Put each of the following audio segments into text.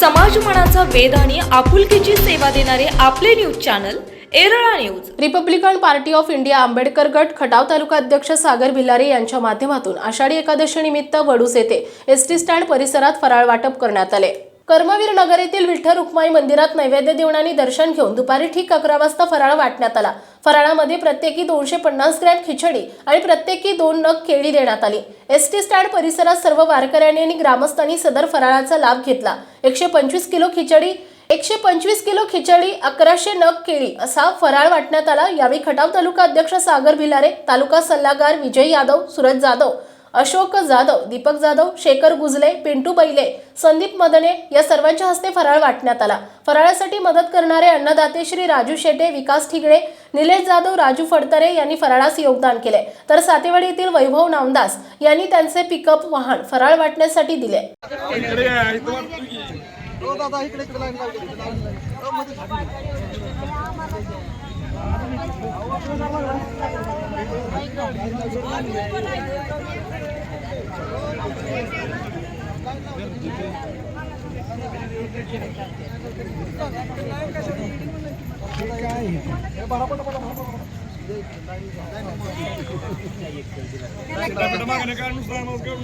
समाजमनाचा वेध आणि आपुलकीची सेवा देणारे आपले news channel Erala news. Republican Party of India Ambedkar गट खटाव तालुका अध्यक्ष सागर भिलारे यांच्या माध्यमातून आषाढी एकादशी निमित्त वडूस येथे एस टी स्टँड परिसरात फराळ वाटप करण्यात आले. कर्मवीर नगर येथील विठ्ठल रुक्माई मंदिरात नैवेद्य देऊन आणि दर्शन घेऊन दुपारी ठीक अकरा वाजता फराळ वाटण्यात आला. फराळामध्ये प्रत्येकी दोनशे पन्नास ग्रॅम खिचडी आणि प्रत्येकी दोन नग केळी देण्यात आली. एस टी स्टँड परिसरात सर्व वारकऱ्यांनी आणि ग्रामस्थांनी सदर फराळाचा लाभ घेतला. एकशे पंचवीस किलो खिचडी एकशे पंचवीस किलो खिचडी अकराशे नग केळी असा फराळ वाटण्यात आला. यावेळी खटाव तालुका अध्यक्ष सागर भिलारे तालुका सल्लागार विजय यादव सुरज जाधव अशोक जाधव दीपक जाधव शेखर गुजले पिंटू बैले संदीप मदने या सर्वांच्या हस्ते फराळ वाटण्यात आला. फराळासाठी मदत करणारे अन्नदाते श्री राजू शेटे विकास ठिगळे निलेश जाधव राजू फडतरे यांनी फराळास योगदान केले. तर सातेवाडी येथील वैभव नामदास यांनी त्यांचे पिकअप वाहन फराळ वाटण्यासाठी दिले.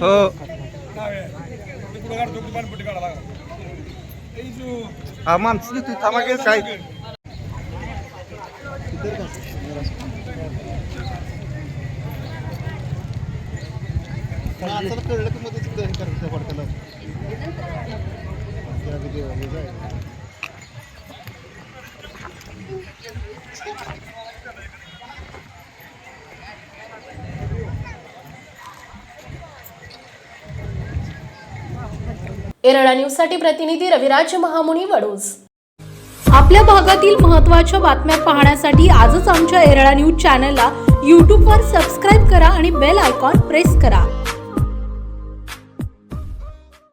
हो. हा माणसं तू थांबा गेस काय? माणसाला कळलं की मध्ये तिथं करायचं त्या फडक्याला. त्या किती हे जाईल. एरळा न्यूजसाठी प्रतिनिधी रविराज महामुनी वडूज आपल्या भागातील महत्त्वाच्या बातम्या पाहण्यासाठी आजच आमच्या एरळा न्यूज चॅनलला यूट्यूबवर सबस्क्राईब करा आणि बेल आयकॉन प्रेस करा